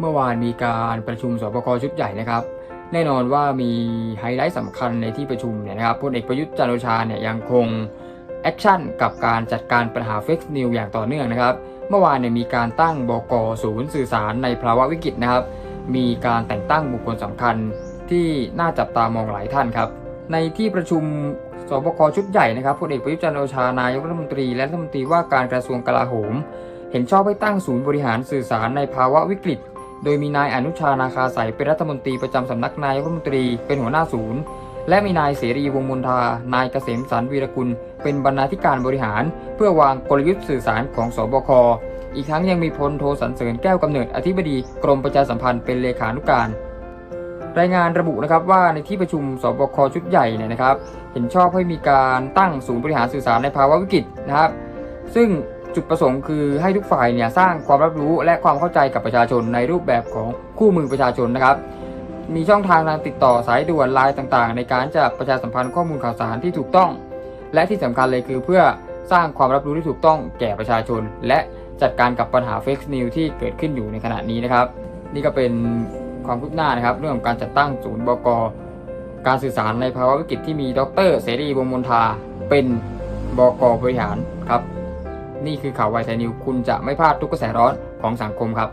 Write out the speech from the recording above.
เมื่อวานมีการประชุมสบคชุดใหญ่นะครับ แน่นอนว่ามีไฮไลท์สำคัญในที่ประชุมเนี่ยนะครับพลเอกประยุทธ์จันโอชาเนี่ยยังคงแอคชั่นกับการจัดการปัญหาเฟกซ์นิวอย่างต่อเนื่องนะครับ เมื่อวานเนี่ยมีการตั้งบกศูนย์สื่อสารในภาวะวิกฤตนะครับ มีการแต่งตั้งบุคคลสำคัญที่น่าจับตามองหลายท่านครับ ในที่ประชุมสบคชุดใหญ่นะครับพลเอกประยุทธ์จันโอชานายกรัฐมนตรี และรัฐมนตรีว่าการกระทรวงกลาโหม เห็นชอบให้ตั้งศูนย์บริหารสื่อสารในภาวะวิกฤต โดยมีนายอนุชานาคาสายเป็นรัฐมนตรีประจำสำนักนายรัฐมนตรีเป็นหัวหน้าศูนย์ และมีนายเสรีวงมนทา นายเกษมสันวีรกุล เป็นบรรณาธิการบริหาร เพื่อวางกลยุทธ์สื่อสารของสบค อีกทั้งยังมีพลโทสันเสริญแก้วกำเนิดอธิบดีกรมประชาสัมพันธ์เป็นเลขานุการรายงานระบุนะครับว่าในที่ประชุมสบคชุดใหญ่เนี่ยนะครับ เห็นชอบให้มีการตั้งศูนย์บริหารสื่อสารในภาวะวิกฤตนะครับ ซึ่ง จุดประสงค์คือให้ทุกฝ่ายเนี่ยสร้างความรับรู้และความเข้าใจกับประชาชนในรูปแบบของคู่มือประชาชนนะครับ มีช่องทางการติดต่อสายด่วนไลน์ต่างๆ ในการจะประชาสัมพันธ์ข้อมูลข่าวสารที่ถูกต้อง และที่สำคัญเลยคือเพื่อสร้างความรับรู้ที่ถูกต้องแก่ประชาชน และจัดการกับปัญหาเฟกซ์นิวที่เกิดขึ้นอยู่ในขณะนี้นะครับ นี่ก็เป็นความคืบหน้านะครับ เรื่องของการจัดตั้งศูนย์บกการสื่อสารในภาวะวิกฤตที่มีดรเสรีวงมนทาเป็นบกบริหารครับ นี่คือข่าวไวไซนิว คุณจะไม่พลาดทุกกระแสร้อนของสังคมครับ